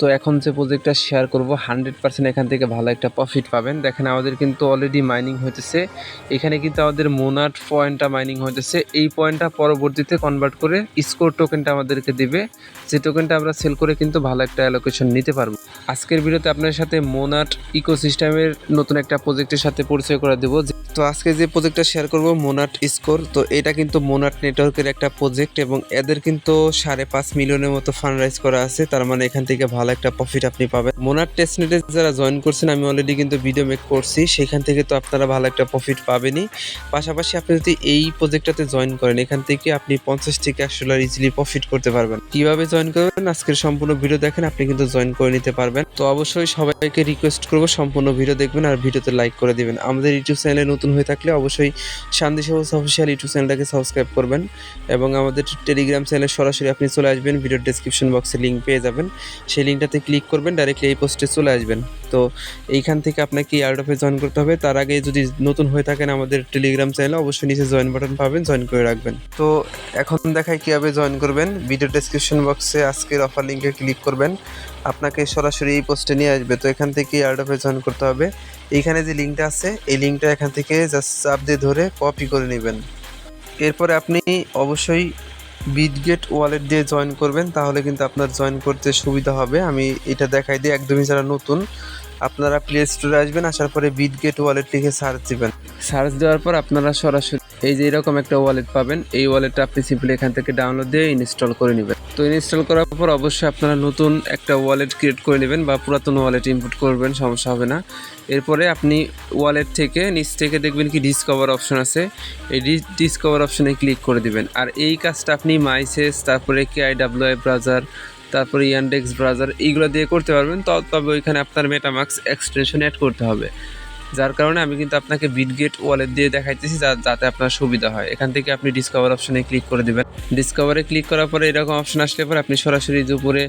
তো এখন যে প্রজেক্টটা শেয়ার করব হান্ড্রেড পার্সেন্ট এখান থেকে ভালো একটা প্রফিট পাবেন। দেখেন আমাদের কিন্তু অলরেডি মাইনিং হইতেছে। এখানে কিন্তু আমাদের মোনাট পয়েন্টটা মাইনিং হইতেছে। এই পয়েন্টটা পরবর্তীতে কনভার্ট করে স্কোর টোকেনটা আমাদেরকে দিবে। যে টোকেনটা আমরা সেল করে কিন্তু ভালো একটা অ্যালোকেশন নিতে পারব। আজকের ভিডিওতে আপনার সাথে মোনাট ইকোসিস্টেমের নতুন একটা প্রজেক্টের সাথে পরিচয় করে দেবো। তো আজকে যে প্রজেক্টটা শেয়ার করব মোনাট স্কোর তো এটা কিন্তু মোনাট নেটওয়ার্কের একটা প্রজেক্ট এবং এদের কিন্তু সাড়ে পাঁচ মিলিয়নের মতো ফান্ড রাইজ করা আছে। তার মানে এখান থেকে ভালো একটা প্রফিট আপনি পাবেন। মোনাট টেস্টনেটে যারা জয়েন করছেন, আমি অলরেডি কিন্তু ভিডিও মেক করছি। সেখান থেকে তো আপনারা ভালো একটা প্রফিট পাবেনই। পাশাপাশি আপনি যদি এই প্রজেক্টটাতে জয়েন করেন, এখান থেকে আপনি পঞ্চাশ থেকে একশো ডলার ইজিলি প্রফিট করতে পারবেন। কীভাবে জয়েন করবেন? আজকের সম্পূর্ণ ভিডিও দেখেন, আপনি কিন্তু জয়েন করে নিতে পারবেন। তো অবশ্যই সবাইকে রিকোয়েস্ট করব, সম্পূর্ণ ভিডিও দেখবেন আর ভিডিওতে লাইক করে দিবেন। আমাদের ইউটিউব চ্যানেলে নতুন হয়ে থাকলে অবশ্যই শান্তি সবুজ অফিসিয়াল ইউটিউব চ্যানেলটাকে সাবস্ক্রাইব করবেন এবং আমাদের টেলিগ্রাম চ্যানেলে সরাসরি আপনি চলে আসবেন। ভিডিও ডেসক্রিপশন বক্সে লিঙ্ক পেয়ে যাবেন। সেই লিঙ্কটাতে ক্লিক করবেন ডাইরেক্টলি এই পোস্টে চলে আসবেন। তো এইখান থেকে আপনাকে এয়ারডপে জয়েন করতে হবে। তার আগে যদি নতুন হয়ে থাকেন আমাদের টেলিগ্রাম চ্যানেলে অবশ্যই নিচে জয়েন বাটন পাবেন জয়েন করে রাখবেন। তো এখন দেখায় কীভাবে জয়েন করবেন। ভিডিও ডেসক্রিপশন বক্সে আজকের অফার লিঙ্কে ক্লিক করবেন। আপনাকে সরাসরি এই পোস্টে নিয়ে আসবে। তো এখান থেকে এয়ারডপে জয়েন করতে হবে। এইখানে যে লিঙ্কটা আছে, এই লিঙ্কটা এখান থেকে জাস্ট চাপ দিয়ে ধরে কপি করে নেবেন। এরপরে আপনি অবশ্যই বিটগেট ওয়ালেট দিয়ে জয়েন করবেন, তাহলে কিন্তু আপনার জয়েন করতে সুবিধা হবে। আমি এটা দেখাই দিই, একদমই যারা নতুন, আপনারা প্লে স্টোরে আসবেন, আসার পরে বিটগেট ওয়ালেট লিখে সার্চ দিবেন। সার্চ দেওয়ার পর আপনারা সরাসরি এই যে এরকম একটা ওয়ালেট পাবেন, এই ওয়ালেটটা আপনি সিম্পলি এখান থেকে ডাউনলোড দিয়ে ইনস্টল করে নেবেন। তো ইনস্টল করার পর অবশ্যই আপনারা নতুন একটা ওয়ালেট ক্রিয়েট করে নেবেন বা পুরাতন ওয়ালেট ইনপুট করবেন, সমস্যা হবে না। এরপরে আপনি ওয়ালেট থেকে, নিচ থেকে দেখবেন কি ডিসকভার অপশন আছে। এই ডিসকভার অপশনে ক্লিক করে দিবেন। আর এই কাজটা আপনি মাইসেস তারপরে K I W I browser তারপরে ইয়ান্ডেক্স ব্রাউজার এইগুলো দিয়ে করতে পারবেন। তবে ওইখানে আপনার মেটামাক্স এক্সটেনশন অ্যাড করতে হবে। যার কারণে আমি কিন্তু আপনাকে বিটগেট ওয়ালেট দিয়ে দেখাইতেছি যাতে আপনার সুবিধা হয়। এখান থেকে আপনি ডিসকভার অপশনে ক্লিক করে দেবেন। ডিসকভারে ক্লিক করার পরে এরকম অপশন আসলে পরে আপনি সরাসরি যে উপরে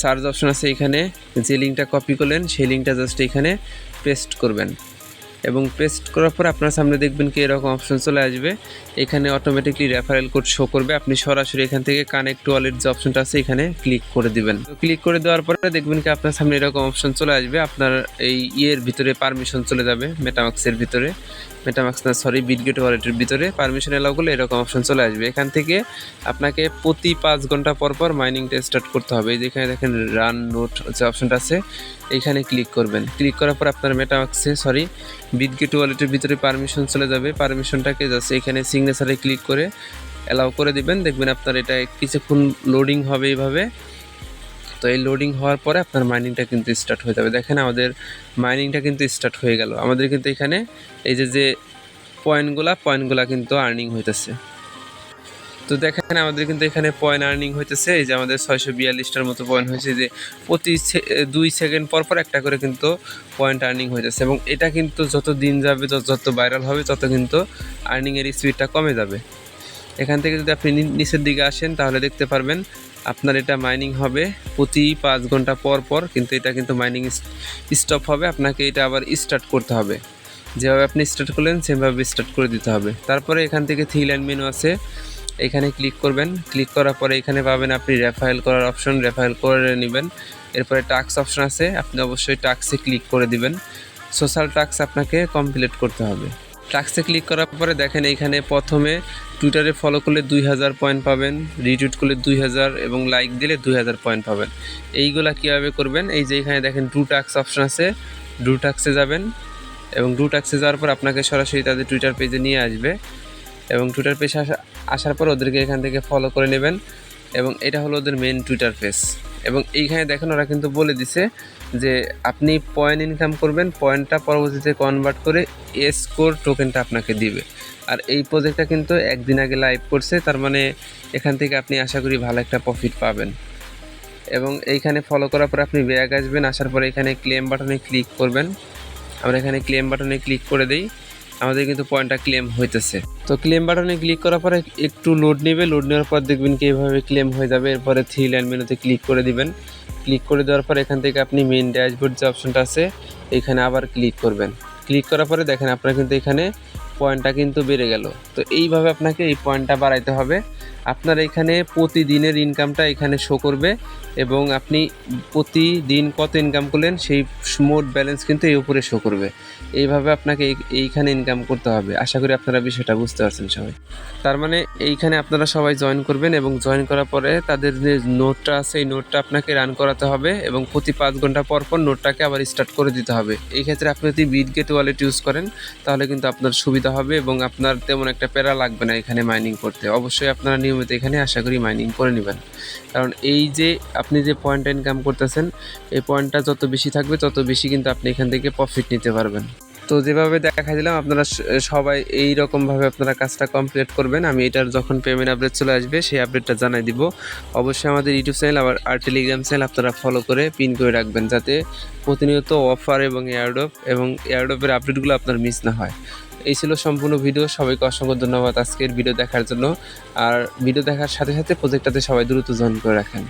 সার্চ অপশন আছে এখানে। যে লিঙ্কটা কপি করলেন, সেই লিঙ্কটা জাস্ট এখানে পেস্ট করবেন। এবং পেস্ট করার পর আপনার সামনে দেখবেন কি এরকম অপশন চলে আসবে। এখানে অটোমেটিকলি রেফারেল কোড শো করবে। আপনি সরাসরি এখান থেকে কানেক্ট ওয়ালেট যে অপশনটা আছে, এখানে ক্লিক করে দিবেন। তো ক্লিক করে দেওয়ার পরে দেখবেন কি আপনার সামনে এরকম অপশন চলে আসবে। আপনার এই ইয়ের ভিতরে পারমিশন চলে যাবে মেটামাক্সের ভিতরে। মেটামাক্স না সরি বিটগেট ওয়ালেটের ভিতরে পারমিশন এলাও করলে এরকম অপশন চলে আসবে। এখান থেকে আপনাকে প্রতি পাঁচ ঘণ্টা পর পর মাইনিংটা স্টার্ট করতে হবে। এই যে এখানে দেখেন রান নোট যে অপশনটা আছে, এইখানে ক্লিক করবেন। ক্লিক করার পর আপনার মেটামাক্সে সরি বিটগেট ওয়ালেটের ভিতরে পারমিশন চলে যাবে। পারমিশনটাকে জাস্ট এখানে সিগনেচারে ক্লিক করে অ্যালাউ করে দিবেন। দেখবেন আপনার এটা কিছুক্ষণ লোডিং হবে এইভাবে। তো এই লোডিং হওয়ার পরে আপনার মাইনিংটা কিন্তু স্টার্ট হয়ে যাবে। দেখেন আমাদের মাইনিংটা কিন্তু স্টার্ট হয়ে গেল। আমাদের কিন্তু এখানে এই যে যে পয়েন্টগুলা পয়েন্টগুলা কিন্তু আর্নিং হইতেছে। তো দেখেন আমাদের কিন্তু এখানে পয়েন্ট আর্নিং হইতেছে। এই যে আমাদের ছয়শো বিয়াল্লিশটার মতো পয়েন্ট হয়েছে। যে প্রতি দুই সেকেন্ড পর পর একটা করে কিন্তু পয়েন্ট আর্নিং হইতেছে। এবং এটা কিন্তু যত দিন যাবে, যত ভাইরাল হবে, তত কিন্তু আর্নিংয়ের স্পিডটা কমে যাবে। এখান থেকে যদি আপনি নিচের দিকে আসেন, তাহলে দেখতে পারবেন আপনার এটা মাইনিং হবে। প্রতি পাঁচ ঘণ্টা পর পর কিন্তু এটা কিন্তু মাইনিং স্টপ হবে। আপনাকে এটা আবার স্টার্ট করতে হবে। যেভাবে আপনি স্টার্ট করলেন, সেভাবে স্টার্ট করে দিতে হবে। তারপরে এখান থেকে থ্রি লাইন মেনু আছে। এখানে ক্লিক করবেন। ক্লিক করার পরে এখানে পাবেন আপনি রেফাইল করার অপশন রেফাইল করে নেবেন। এরপরে টাক্স অপশন আছে। আপনি অবশ্যই টাক্সে ক্লিক করে দিবেন। সোশ্যাল টাক্স আপনাকে কমপ্লিট করতে হবে। টাক্সে ক্লিক করার পরে দেখেন এইখানে প্রথমে টুইটারে ফলো করলে দুই হাজার পয়েন্ট পাবেন রিটুইট করলে দুই হাজার এবং লাইক দিলে দুই হাজার পয়েন্ট পাবেন। এইগুলা কীভাবে করবেন? এই যে এখানে দেখেন ডু টাক্স অপশন আছে। ডু টাক্সে যাবেন এবং ডু টাক্সে যাওয়ার পর আপনাকে সরাসরি তাদের টুইটার পেজে নিয়ে আসবে এবং টুইটার পেজে আসা আসার পর ওদেরকে এখান থেকে ফলো করে নেবেন এবং এটা হলো ওদের মেন টুইটার পেজ এবং এইখানে দেখেন ওরা কিন্তু বলে দিছে যে আপনি পয়েন্ট ইনকাম করবেন পয়েন্টটা পরবর্তীতে কনভার্ট করে এস কোর টোকেনটা আপনাকে দিবে। আর এই প্রজেক্টটা কিন্তু একদিন আগে লাইভ করছে, তার মানে এখান থেকে আপনি আশা করি ভালো একটা প্রফিট পাবেন। এবং এইখানে ফলো করার পর আপনি ব্যাগ আসবেন, আসার পরে এখানে ক্লেম বাটনে ক্লিক করবেন। আমরা এখানে ক্লেম বাটনে ক্লিক করে দিই। আমাদের কিন্তু পয়েন্টটা ক্লেম হইতেছে। তো ক্লেম বাটনে ক্লিক করার পরে একটু লোড নেবে লোড নেওয়ার পর দেখবেন কি এইভাবে ক্লেম হয়ে যাবে। এরপরে থ্রি লাইন মেনুতে ক্লিক করে দিবেন। ক্লিক করে দেওয়ার পর এখান থেকে আপনি মেন ড্যাশবোর্ড যে অপশনটা আছে, এখানে আবার ক্লিক করবেন। ক্লিক করার পরে দেখেন আপনারা কিন্তু এখানে পয়েন্টটা কিন্তু বেড়ে গেল। তো এইভাবে আপনাকে এই পয়েন্টটা বাড়াইতে হবে। আপনার এখানে প্রতিদিনের ইনকামটা এখানে শো করবে এবং আপনি প্রতিদিন কত ইনকাম করলেন সেই মোট ব্যালেন্স কিন্তু এই উপরে শো করবে। এইভাবে আপনাকে এই- এইখানে ইনকাম করতে হবে। আশা করি আপনারা বিষয়টা বুঝতে পারছেন সবাই। তার মানে এইখানে আপনারা সবাই জয়েন করবেন এবং জয়েন করার পরে তাদের যে নোটটা আছে, এই নোটটা আপনাকে রান করাতে হবে এবং প্রতি পাঁচ ঘণ্টা পর পর নোটটাকে আবার স্টার্ট করে দিতে হবে। এই ক্ষেত্রে আপনি যদি বিটগেট ওয়ালেট ইউজ করেন, তাহলে কিন্তু আপনার সুবিধা হবে এবং আপনার তেমন একটা প্যারা লাগবে না এখানে মাইনিং করতে। অবশ্যই আপনারা নিয়মিত এখানে আশা করি মাইনিং করে নেবেন। কারণ এই যে আপনি যে পয়েন্টটা ইনকাম করতেছেন, এই পয়েন্টটা যত বেশি থাকবে, তত বেশি কিন্তু আপনি এখান থেকে প্রফিট নিতে পারবেন। তো যেভাবে দেখা দিলাম, আপনারা সবাই এই রকমভাবে আপনারা কাজটা কমপ্লিট করবেন। আমি এটার যখন পেমেন্ট আপডেট চলে আসবে, সেই আপডেটটা জানাই দিব। অবশ্যই আমাদের ইউটিউব চ্যানেল আবার আর টেলিগ্রাম চ্যানেল আপনারা ফলো করে পিন করে রাখবেন, যাতে প্রতিনিয়ত অফার এবং এয়ারডপ এবং এয়ারডপের আপডেটগুলো আপনার মিস না হয়। এই ছিল সম্পূর্ণ ভিডিও। সবাইকে অসংখ্য ধন্যবাদ আজকের ভিডিও দেখার জন্য। আর ভিডিও দেখার সাথে সাথে প্রজেক্টটাতে সবাই দ্রুত জয়েন করে রাখেন।